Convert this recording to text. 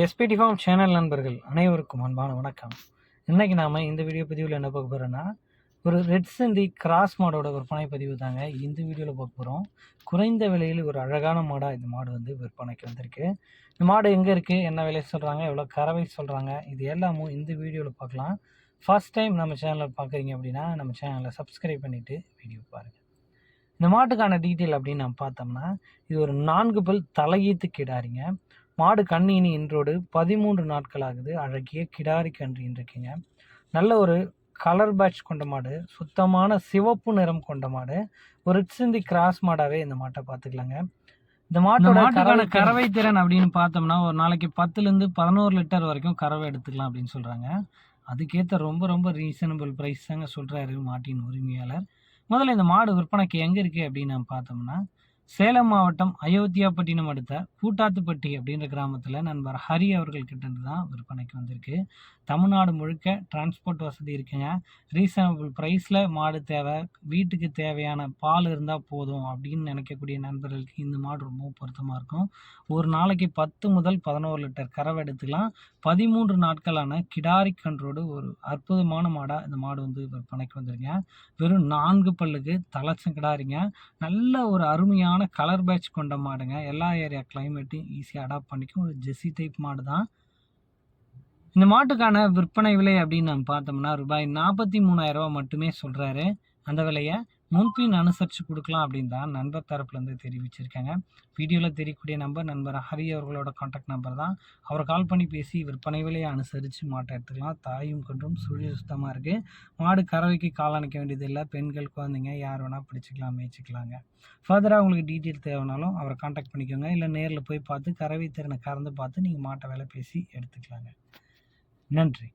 SPD form channel நண்பர்கள் அனைவருக்கும் அன்பான வணக்கம். இன்றைக்கி நாம் இந்த வீடியோ பதிவில் என்ன பார்க்க போகிறோன்னா ஒரு ரெட் சிந்தி கிராஸ் மாடோட விற்பனை பதிவு தாங்க இந்த வீடியோவில் பார்க்க போகிறோம் குறைந்த விலையில் ஒரு அழகான மாடாக இந்த மாடு வந்து விற்பனைக்கு வந்திருக்கு. இந்த மாடு எங்கே இருக்குது என்ன விலை சொல்கிறாங்க எவ்வளோ கறவை சொல்கிறாங்க இது எல்லாமும் இந்த வீடியோவில் பார்க்கலாம். ஃபர்ஸ்ட் டைம் நம்ம சேனலில் பார்க்குறீங்க அப்படின்னா நம்ம சேனலை சப்ஸ்கிரைப் பண்ணிவிட்டு வீடியோ பாருங்கள் இந்த மாட்டுக்கான டீட்டெயில் அப்படின்னு நம்ம பார்த்தோம்னா இது ஒரு நான்கு பல் தலையீத்து கிடாரிங்க. மாடு கண்ணினி இன்றோடு பதிமூன்று நாட்கள் ஆகுது அழகிய கிடாரி கன்று இருக்குங்க நல்ல ஒரு கலர் பேட்ச் கொண்ட மாடு சுத்தமான சிவப்பு நிறம் கொண்ட மாடு ஒரு சிந்தி கிராஸ் மாடாவே இந்த மாட்டை பார்த்துக்கலாங்க. இந்த மாட்டோட மாட்டுக்கான கறவை திறன் அப்படின்னு பார்த்தோம்னா ஒரு நாளைக்கு பத்துலேருந்து பதினோரு லிட்டர் வரைக்கும் கறவை எடுத்துக்கலாம் அப்படின்னு சொல்கிறாங்க அதுக்கேற்ற ரொம்ப ரொம்ப ரீசனபிள் ப்ரைஸ் தாங்க சொல்கிறாரு மாட்டின் உரிமையாளர். முதல்ல இந்த மாடு விற்பனைக்கு எங்கே இருக்குது அப்படின்னு நம்ம பார்த்தோம்னா சேலம் மாவட்டம் அயோத்தியாப்பட்டினம் அடுத்த கூட்டாத்துப்பட்டி அப்படின்ற கிராமத்தில் நண்பர் ஹரி அவர்கள் கிட்டேருந்து தான் விற்பனைக்கு வந்திருக்கு. தமிழ்நாடு முழுக்க டிரான்ஸ்போர்ட் வசதி இருக்குங்க. ரீசனபிள் ப்ரைஸில் மாடு தேவை. வீட்டுக்கு தேவையான பால் இருந்தால் போதும் அப்படின்னு நினைக்கக்கூடிய நண்பர்களுக்கு இந்த மாடு ரொம்ப பொருத்தமாக இருக்கும். ஒரு நாளைக்கு பத்து முதல் பதினோரு லிட்டர் கறவை எடுத்துக்கலாம். பதிமூன்று நாட்களான கிடாரி கன்றோடு ஒரு அற்புதமான மாடாக இந்த மாடு வந்து விற்பனைக்கு வந்துருங்க வெறும் நான்கு பல்லுக்கு தலைச்சம் கிடாரிங்க. நல்ல ஒரு அருமையான கலர் பேட்ச் கொண்ட மாடுங்க. எல்லா ஏரியா கிளைமேட்டையும் ஈஸியாக அடாப்ட் பண்ணிக்கும். ஒரு ஜெர்சி டைப் மாடு தான் இந்த மாட்டுக்கான விற்பனை விலை அப்படின்னு நம்ம பார்த்தோம்னா ரூபாய் நாற்பத்தி மூணாயிரரூபா மட்டுமே சொல்கிறாரு அந்த விலையை முன்பின் அனுசரித்து கொடுக்கலாம் அப்படின்னு தான் நண்பர் தரப்புலேருந்து தெரிவிச்சிருக்காங்க. வீடியோவில் தெரியக்கூடிய நம்பர் நண்பர் ஹரி அவர்களோட காண்டாக்ட் நம்பர் தான். அவர் கால் பண்ணி பேசி விற்பனை விலையை அனுசரித்து மாட்டை எடுத்துக்கலாம். தாயும் கன்றும் சுழி சுத்தமாக இருக்குது மாடு கறவைக்கு கால் அணைக்க வேண்டியதில்லை பெண்கள் குழந்தைங்க யார் வேணால் பிடிச்சிக்கலாம் மேய்ச்சிக்கலாங்க. ஃபர்தராக உங்களுக்கு டீட்டெயில் தேவைனாலும் அவரை காண்டாக்ட் பண்ணிக்கோங்க. இல்லை நேரில் போய் பார்த்து கறவை திறனை கறந்து பார்த்து நீங்கள் மாட்டை வேலை பேசி எடுத்துக்கலாங்க. நன்றி.